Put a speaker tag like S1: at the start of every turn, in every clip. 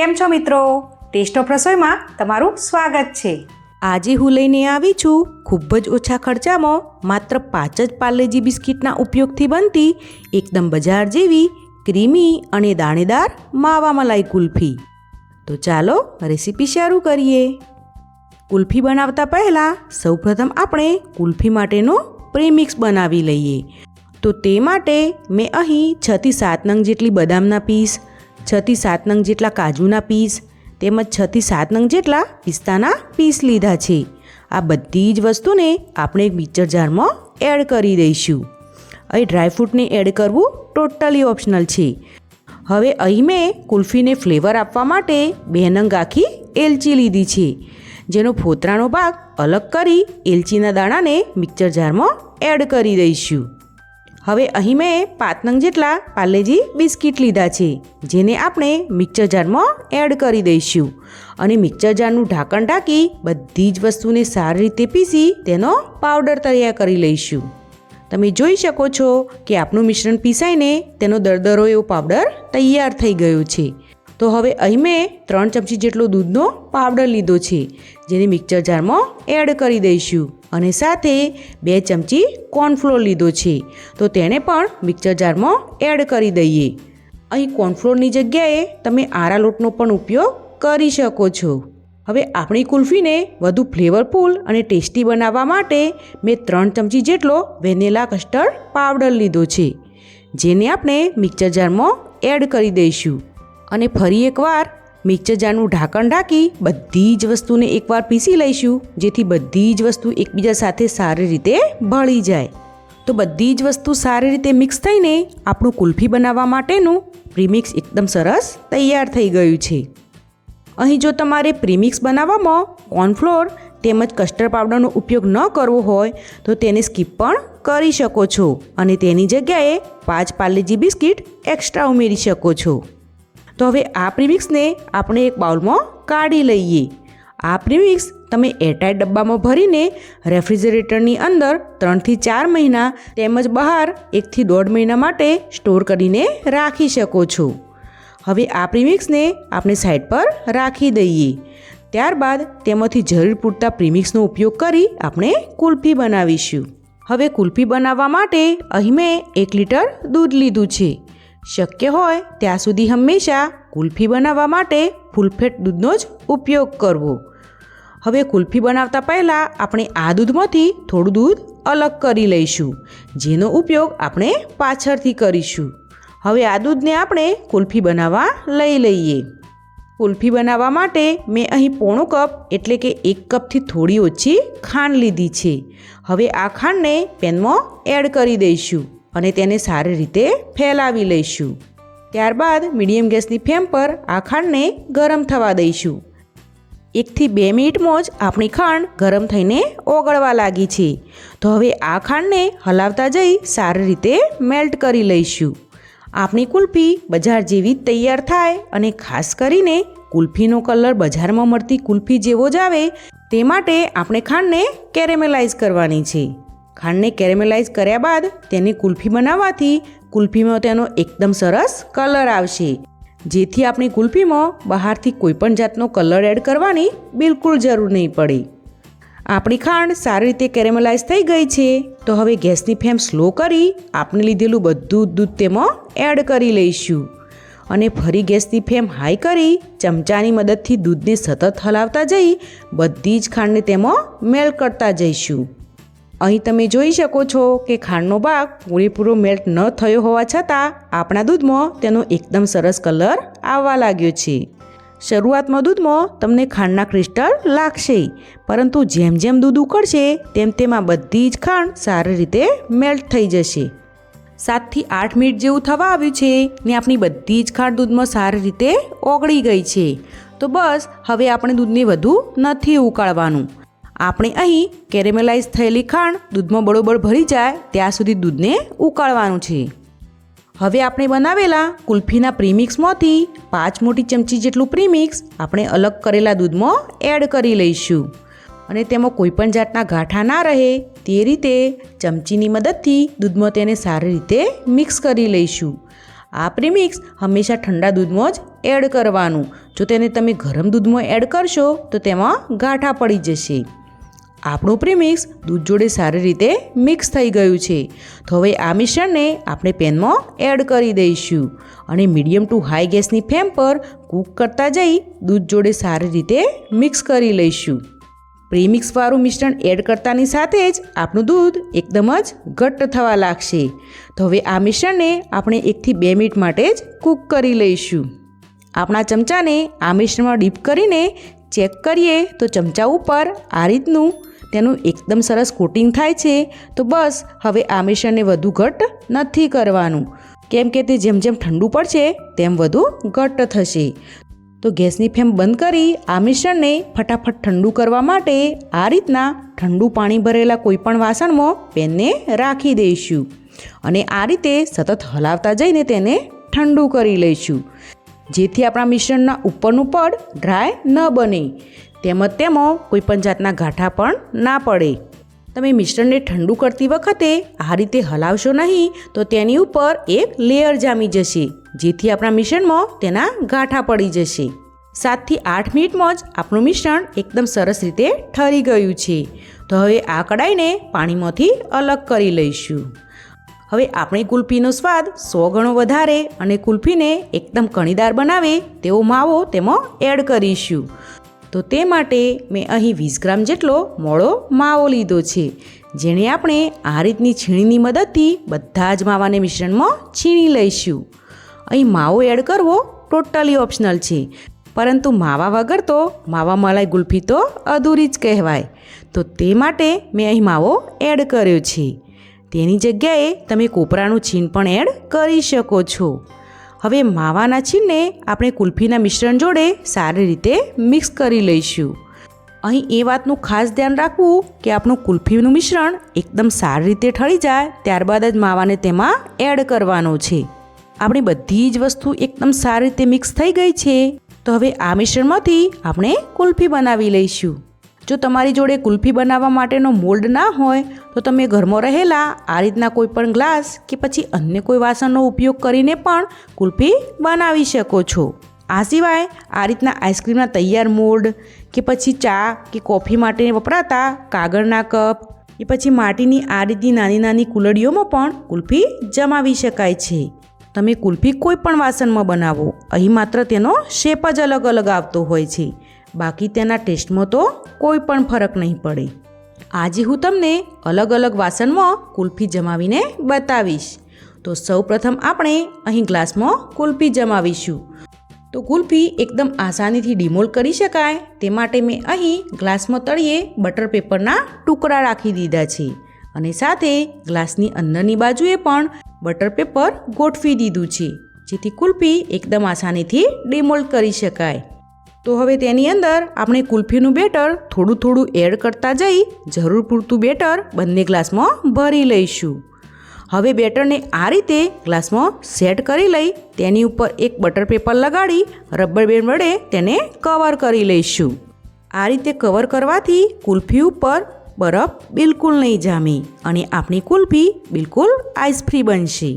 S1: કેમ છો મિત્રો? ટેસ્ટ ઓફ રસોઈમાં તમારું સ્વાગત છે.
S2: આજે હું લઈને આવી છું ખૂબ જ ઓછા ખર્ચામાં માત્ર પાંચ જ પાર્લેજી બિસ્કિટના ઉપયોગથી બનતી એકદમ બજાર જેવી ક્રીમી અને દાણેદાર માવા મલાઈ કુલ્ફી. તો ચાલો રેસીપી શરૂ કરીએ. કુલ્ફી બનાવતા પહેલાં સૌપ્રથમ આપણે કુલ્ફી માટેનો પ્રીમિક્સ બનાવી લઈએ. તો તે માટે મેં અહીં છથી સાત નંગ જેટલી બદામના પીસ છથી સાત નંગ જેટલા કાજુના પીસ તેમજ છથી સાત નંગ જેટલા પિસ્તાના પીસ લીધા છે. આ બધી જ વસ્તુને આપણે એક મિક્સર જારમાં એડ કરી દઈશું. અહીં ડ્રાયફ્રૂટને એડ કરવું ટોટલી ઓપ્શનલ છે. હવે અહીં મેં કુલ્ફીને ફ્લેવર આપવા માટે બે નંગ આખી એલચી લીધી છે. જેનો ફોતરાનો ભાગ અલગ કરી એલચીના દાણાને મિક્સર જારમાં એડ કરી દઈશું. હવે અહીં મેં પાતનંગ નંગ જેટલા પાર્લેજી બિસ્કિટ લીધા છે, જેને આપણે મિક્સર જારમાં એડ કરી દઈશું. અને મિક્સર જારનું ઢાંકણ ઢાંકી બધી જ વસ્તુને સારી રીતે પીસી તેનો પાવડર તૈયાર કરી લઈશું. તમે જોઈ શકો છો કે આપણું મિશ્રણ પીસાઈને તેનો દરદરો એવો પાવડર તૈયાર થઈ ગયો છે. તો હવે અહીં મેં ત્રણ ચમચી જેટલો દૂધનો પાવડર લીધો છે, જેને મિક્સર જારમાં એડ કરી દઈશું. અને સાથે બે ચમચી કોર્નફ્લોર લીધો છે, તો તેને પણ મિક્સર જારમાં એડ કરી દઈએ. અહીં કોર્નફ્લોરની જગ્યાએ તમે આરા લોટનો પણ ઉપયોગ કરી શકો છો. હવે આપણી કુલ્ફીને વધુ ફ્લેવરફુલ અને ટેસ્ટી બનાવવા માટે મેં ત્રણ ચમચી જેટલો વેનીલા કસ્ટર્ડ પાવડર લીધો છે, જેને આપણે મિક્સર જારમાં એડ કરી દઈશું. અને ફરી એકવાર મિક્સર જારનું ઢાંકણ ઢાંકી બધી જ વસ્તુને એકવાર પીસી લઈશું, જેથી બધી જ વસ્તુ એકબીજા સાથે સારી રીતે ભળી જાય. તો બધી જ વસ્તુ સારી રીતે મિક્સ થઈને આપણું કુલ્ફી બનાવવા માટેનું પ્રીમિક્સ એકદમ સરસ તૈયાર થઈ ગયું છે. અહીં જો તમારે પ્રીમિક્સ બનાવવામાં કોર્નફ્લોર તેમજ કસ્ટર્ડ પાવડરનો ઉપયોગ ન કરવો હોય, તો તેને સ્કીપ પણ કરી શકો છો અને તેની જગ્યાએ પાંચ પાર્લેજી બિસ્કિટ એક્સ્ટ્રા ઉમેરી શકો છો. તો હવે આ પ્રીમિક્સને આપણે એક બાઉલમાં કાઢી લઈએ. આ પ્રીમિક્સ તમે એરટાઇટ ડબ્બામાં ભરીને રેફ્રિજરેટરની અંદર ત્રણથી ચાર મહિના તેમજ બહાર એકથી દોઢ મહિના માટે સ્ટોર કરીને રાખી શકો છો. હવે આ પ્રીમિક્સને આપણે સાઈડ પર રાખી દઈએ. ત્યારબાદ તેમાંથી જરૂર પૂરતા પ્રીમિક્સનો ઉપયોગ કરી આપણે કુલ્ફી બનાવીશું. હવે કુલ્ફી બનાવવા માટે અહીં મેં એક લીટર દૂધ લીધું છે. શક્ય હોય ત્યાં સુધી હંમેશા કુલ્ફી બનાવવા માટે ફૂલફેટ દૂધનો જ ઉપયોગ કરવો. હવે કુલ્ફી બનાવતા પહેલાં આપણે આ દૂધમાંથી થોડું દૂધ અલગ કરી લઈશું, જેનો ઉપયોગ આપણે પાછળથી કરીશું. હવે આ દૂધને આપણે કુલ્ફી બનાવવા લઈ લઈએ. કુલ્ફી બનાવવા માટે મેં અહીં પોણો કપ, એટલે કે એક કપથી થોડી ઓછી ખાંડ લીધી છે. હવે આ ખાંડને પેનમાં એડ કરી દઈશું. અને તેને સારી રીતે ફેલાવી લઈશું. ત્યારબાદ મીડિયમ ગેસની ફ્લેમ પર આ ખાંડને ગરમ થવા દઈશું. એકથી બે મિનિટમાં જ આપણી ખાંડ ગરમ થઈને ઓગળવા લાગી છે. તો હવે આ ખાંડને હલાવતા જઈ સારી રીતે મેલ્ટ કરી લઈશું. આપણી કુલ્ફી બજાર જેવી જ તૈયાર થાય અને ખાસ કરીને કુલ્ફીનો કલર બજારમાં મળતી કુલ્ફી જેવો જ આવે તે માટે આપણે ખાંડને કેરેમેલાઇઝ કરવાની છે. ખાંડને કેરેમેલાઇઝ કર્યા બાદ તેની કુલ્ફી બનાવવાથી કુલ્ફીમાં તેનો એકદમ સરસ કલર આવશે. જેથી આપણી કુલ્ફીમાં બહારથી કોઈપણ જાતનો કલર એડ કરવાની બિલકુલ જરૂર નહીં પડે. આપણી ખાંડ સારી રીતે કેરેમેલાઇઝ થઈ ગઈ છે, તો હવે ગેસની ફ્લેમ સ્લો કરી આપણે લીધેલું બધું દૂધ તેમાં એડ કરી લઈશું. અને ફરી ગેસની ફ્લેમ હાઈ કરી ચમચાની મદદથી દૂધને સતત હલાવતા જઈ બધી જ ખાંડને તેમાં મેલ કરતા જઈશું. અહીં તમે જોઈ શકો છો કે ખાંડનો ભાગ પૂરેપૂરો મેલ્ટ ન થયો હોવા છતાં આપણા દૂધમાં તેનો એકદમ સરસ કલર આવવા લાગ્યો છે. શરૂઆતમાં દૂધમાં તમને ખાંડના ક્રિસ્ટલ લાગશે, પરંતુ જેમ જેમ દૂધ ઉકળશે, તેમ તેમાં બધી જ ખાંડ સારી રીતે મેલ્ટ થઈ જશે. સાતથી આઠ મિનિટ જેવું થવા આવ્યું છે ને આપણી બધી જ ખાંડ દૂધમાં સારી રીતે ઓગળી ગઈ છે. તો બસ, હવે આપણે દૂધને વધુ નથી ઉકાળવાનું. આપણે અહીં કેરેમેલાઇઝ થયેલી ખાંડ દૂધમાં બળોબળ ભરી જાય, ત્યાં સુધી દૂધને ઉકાળવાનું છે. હવે આપણે બનાવેલા કુલ્ફીના પ્રીમિક્સમાંથી પાંચ મોટી ચમચી જેટલું પ્રીમિક્સ આપણે અલગ કરેલા દૂધમાં એડ કરી લઈશું. અને તેમાં કોઈપણ જાતના ગાંઠા ના રહે તે રીતે ચમચીની મદદથી દૂધમાં તેને સારી રીતે મિક્સ કરી લઈશું. આ પ્રીમિક્સ હંમેશા ઠંડા દૂધમાં જ એડ કરવાનું. જો તેને તમે ગરમ દૂધમાં એડ કરશો તો તેમાં ગાંઠા પડી જશે. આપણું પ્રીમિક્સ દૂધ જોડે સારી રીતે મિક્સ થઈ ગયું છે. તો હવે આ મિશ્રણને આપણે પેનમાં એડ કરી દઈશું અને મીડિયમ ટુ હાઈ ગેસની ફ્લેમ પર કૂક કરતા જઈ દૂધ જોડે સારી રીતે મિક્સ કરી લઈશું. પ્રીમિક્સવાળું મિશ્રણ એડ કરતાની સાથે જ આપણું દૂધ એકદમ જ ઘટ્ટ થવા લાગશે. તો હવે આ મિશ્રણને આપણે એકથી બે મિનિટ માટે જ કૂક કરી લઈશું. આપણા ચમચાને આ મિશ્રણમાં ડીપ કરીને ચેક કરીએ તો ચમચા ઉપર આ રીતનું તેનું એકદમ સરસ કોટિંગ થાય છે, તો બસ હવે આ મિશ્રણને વધુ ઘટ્ટ નથી કરવાનું. કેમ કે તે જેમ જેમ ઠંડુ પડશે, તેમ વધુ ઘટ્ટ થશે. તો ગેસની ફ્લેમ બંધ કરી આ મિશ્રણને ફટાફટ ઠંડુ કરવા માટે આ રીતના ઠંડુ પાણી ભરેલા કોઈપણ વાસણમાં પેનને રાખી દઈશું. અને આ રીતે સતત હલાવતા જઈને તેને ઠંડુ કરી લઈશું. જેથી આપણા મિશ્રણના ઉપરનું પડ ડ્રાય ન બને. તેમજ તેમાં કોઈપણ જાતના ગાંઠા પણ ના પડે. તમે મિશ્રણને ઠંડુ કરતી વખતે આ રીતે હલાવશો નહીં, તો તેની ઉપર એક લેયર જામી જશે, જેથી આપણા મિશ્રણમાં તેના ગાંઠા પડી જશે. સાતથી આઠ મિનિટમાં જ આપણું મિશ્રણ એકદમ સરસ રીતે ઠરી ગયું છે. તો હવે આ કડાઈને પાણીમાંથી અલગ કરી લઈશું. હવે આપણી કુલ્ફીનો સ્વાદ સો ગણો વધારે અને કુલ્ફીને એકદમ કણીદાર બનાવે તેવો માવો તેમાં એડ કરીશું. તો તે માટે મેં અહીં વીસ ગ્રામ જેટલો મોળો માવો લીધો છે જેને આપણે આ રીતની છીણીની મદદથી બધા જ માવાને મિશ્રણમાં છીણી લઈશું. અહીં માવો એડ કરવો ટોટલી ઓપ્શનલ છે, પરંતુ માવા વગર તો માવા મલાઈ ગુલ્ફી તો અધૂરી જ કહેવાય. તો તે માટે મેં અહીં માવો એડ કર્યો છે. તેની જગ્યાએ તમે કોપરાનું છીણ પણ એડ કરી શકો છો. હવે માવાના છીણને આપણે કુલ્ફીના મિશ્રણ જોડે સારી રીતે મિક્સ કરી લઈશું. અહીં એ વાતનું ખાસ ધ્યાન રાખવું કે આપણું કુલ્ફીનું મિશ્રણ એકદમ સારી રીતે ઠળી જાય, ત્યારબાદ જ માવાને તેમાં એડ કરવાનો છે. આપણી બધી જ વસ્તુ એકદમ સારી રીતે મિક્સ થઈ ગઈ છે. તો હવે આ મિશ્રણમાંથી આપણે કુલ્ફી બનાવી લઈશું. જો તમારી જોડે કુલ્ફી બનાવવા માટેનો મોલ્ડ ના હોય, તો તમે ઘરમાં રહેલા આ રીતના કોઈ પણ ગ્લાસ કે પછી અન્ય કોઈ વાસણનો ઉપયોગ કરીને પણ કુલ્ફી બનાવી શકો છો. આ સિવાય આ રીતના આઈસ્ક્રીમના તૈયાર મોલ્ડ કે પછી ચા કે કોફી માટે વપરાતા કાગળના કપ કે પછી માટીની આ રીતની નાની નાની કુલડીઓમાં પણ કુલ્ફી જમાવી શકાય છે. તમે કુલ્ફી કોઈ પણ વાસણમાં બનાવો, અહીં માત્ર તેનો શેપ જ અલગ અલગ આવતો હોય છે. બાકી તેના ટેસ્ટમાં તો કોઈ પણ ફરક નહીં પડે. આજે હું તમને અલગ અલગ વાસણમાં કુલ્ફી જમાવીને બતાવીશ. તો સૌપ્રથમ આપણે અહીં ગ્લાસમાં કુલ્ફી જમાવીશું. તો કુલ્ફી એકદમ આસાનીથી ડિમોલ કરી શકાય, તે માટે મેં અહીં ગ્લાસમાં તળિયે બટર પેપરના ટુકડા રાખી દીધા છે. અને સાથે ગ્લાસની અંદરની બાજુએ પણ બટર પેપર ગોઠવી દીધું છે, જેથી કુલ્ફી એકદમ આસાનીથી ડિમોલ્ડ કરી શકાય. તો હવે તેની અંદર આપણે કુલ્ફીનું બેટર થોડું થોડું એડ કરતા જઈ જરૂર પૂરતું બેટર બંને ગ્લાસમાં ભરી લઈશું. હવે બેટરને આ રીતે ગ્લાસમાં સેટ કરી લઈ તેની ઉપર એક બટર પેપર લગાડી રબર બેન્ડ વડે તેને કવર કરી લઈશું. આ રીતે કવર કરવાથી કુલ્ફી ઉપર બરફ બિલકુલ નહીં જામે અને આપણી કુલ્ફી બિલકુલ આઈસ ફ્રી બનશે.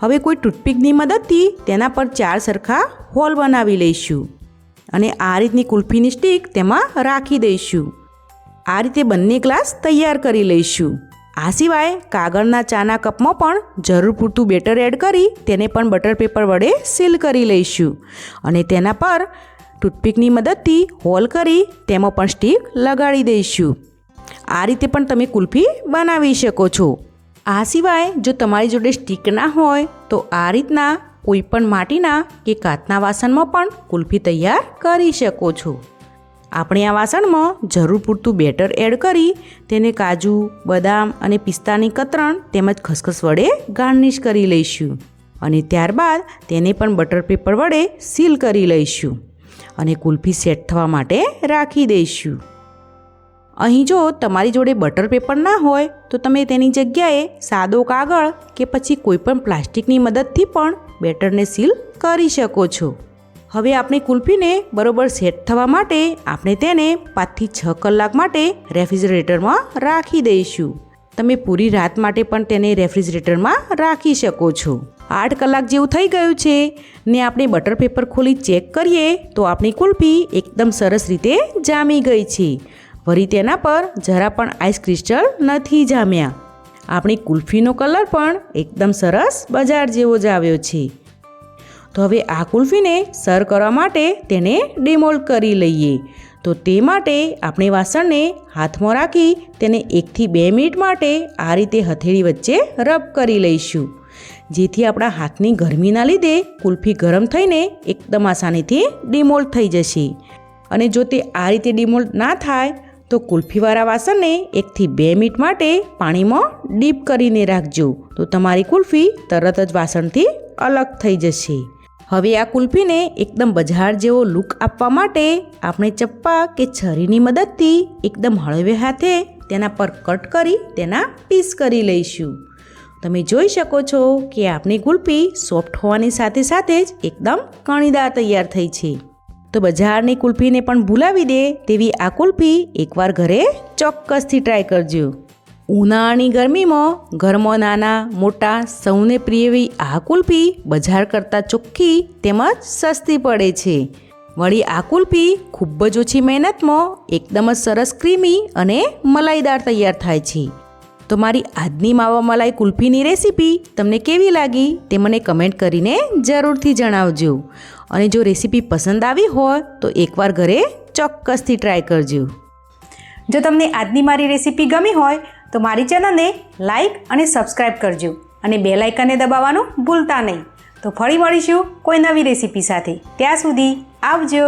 S2: હવે કોઈ ટૂથપીકની મદદથી તેના પર ચાર સરખા હોલ બનાવી લઈશું. અને આ રીતની કુલ્ફીની સ્ટીક તેમાં રાખી દઈશું. આ રીતે બંને ગ્લાસ તૈયાર કરી લઈશું. આ સિવાય કાગળના ચાના કપમાં પણ જરૂર પૂરતું બેટર એડ કરી તેને પણ બટર પેપર વડે સીલ કરી લઈશું. અને તેના પર ટૂથપીકની મદદથી હોલ કરી તેમાં પણ સ્ટીક લગાડી દઈશું. આ રીતે પણ તમે કુલ્ફી બનાવી શકો છો. આ સિવાય જો તમારી જોડે સ્ટીક ના હોય તો આ રીતના કોઈ પણ માટીના કે કાચના વાસણમાં પણ કુલ્ફી તૈયાર કરી શકો છો. આપણે આ વાસણમાં જરૂર પૂરતું બેટર એડ કરી તેને કાજુ, બદામ અને પિસ્તાની કતરણ તેમજ ખસખસ વડે ગાર્નિશ કરી લઈશું અને ત્યારબાદ તેને પણ બટર પેપર વડે સીલ કરી લઈશું અને કુલ્ફી સેટ થવા માટે રાખી દઈશું. અહીં જો તમારી જોડે બટર પેપર ના હોય તો તમે તેની જગ્યાએ સાદો કાગળ કે પછી કોઈપણ પ્લાસ્ટિકની મદદથી પણ બેટરને સીલ કરી શકો છો. હવે આપણી કુલ્ફીને બરોબર સેટ થવા માટે આપણે તેને પાંચથી છ કલાક માટે રેફ્રિજરેટરમાં રાખી દઈશું. તમે પૂરી રાત માટે પણ તેને રેફ્રિજરેટરમાં રાખી શકો છો. આઠ કલાક જેવું થઈ ગયું છે. ને આપણે બટર પેપર ખોલી ચેક કરીએ તો આપણી કુલ્ફી એકદમ સરસ રીતે જામી ગઈ છે. વળી તેના પર જરા પણ આઈસ ક્રિસ્ટલ નથી જામ્યા. આપણી કુલ્ફીનો કલર પણ એકદમ સરસ બજાર જેવો જ આવ્યો છે. તો હવે આ કુલ્ફીને સર કરવા માટે તેને ડિમોલ્ડ કરી લઈએ. તો તે માટે આપણે વાસણને હાથમાં રાખી તેને એકથી બે મિનિટ માટે આ રીતે હથેળી વચ્ચે રબ કરી લઈશું. જેથી આપણા હાથની ગરમીના લીધે કુલ્ફી ગરમ થઈને એકદમ આસાનીથી ડિમોલ્ડ થઈ જશે. અને જો તે આ રીતે ડિમોલ્ડ ના થાય તો કુલ્ફીવાળા વાસણને એકથી બે મિનિટ માટે પાણીમાં ડીપ કરીને રાખજો. તો તમારી કુલ્ફી તરત જ વાસણથી અલગ થઈ જશે. હવે આ કુલ્ફીને એકદમ બજાર જેવો લુક આપવા માટે આપણે ચપ્પા કે છરીની મદદથી એકદમ હળવે હાથે તેના પર કટ કરી તેના પીસ કરી લઈશું. તમે જોઈ શકો છો કે આપણી કુલ્ફી સોફ્ટ હોવાની સાથે સાથે જ એકદમ કણીદાર તૈયાર થઈ છે. તો બજારની કુલ્ફીને પણ ભૂલાવી દે તેવી આ કુલ્ફી એકવાર ઘરે ચોક્કસથી ટ્રાય કરજો. ઉનાળાની ગરમીમાં ઘરમાં નાના, મોટા, સૌને પ્રિય એવી આ કુલ્ફી બજાર કરતાં ચોખ્ખી તેમજ સસ્તી પડે છે. વળી આ કુલ્ફી ખૂબ જ ઓછી મહેનતમાં એકદમ જ સરસ, ક્રીમી અને મલાઈદાર તૈયાર થાય છે. તો મારી આજની માવા મલાઈ કુલ્ફીની રેસીપી તમને કેવી લાગી તે મને કમેન્ટ કરીને જરૂરથી જણાવજો. અને જો રેસીપી પસંદ આવી હોય તો એકવાર ઘરે ચોક્કસથી ટ્રાય કરજો.
S1: જો તમને આજની મારી રેસીપી ગમી હોય તો મારી ચેનલને લાઇક અને સબસ્ક્રાઈબ કરજો અને બે લાઇકનને દબાવવાનું ભૂલતા નહીં. તો ફરી મળીશું કોઈ નવી રેસીપી સાથે. ત્યાં સુધી આવજો.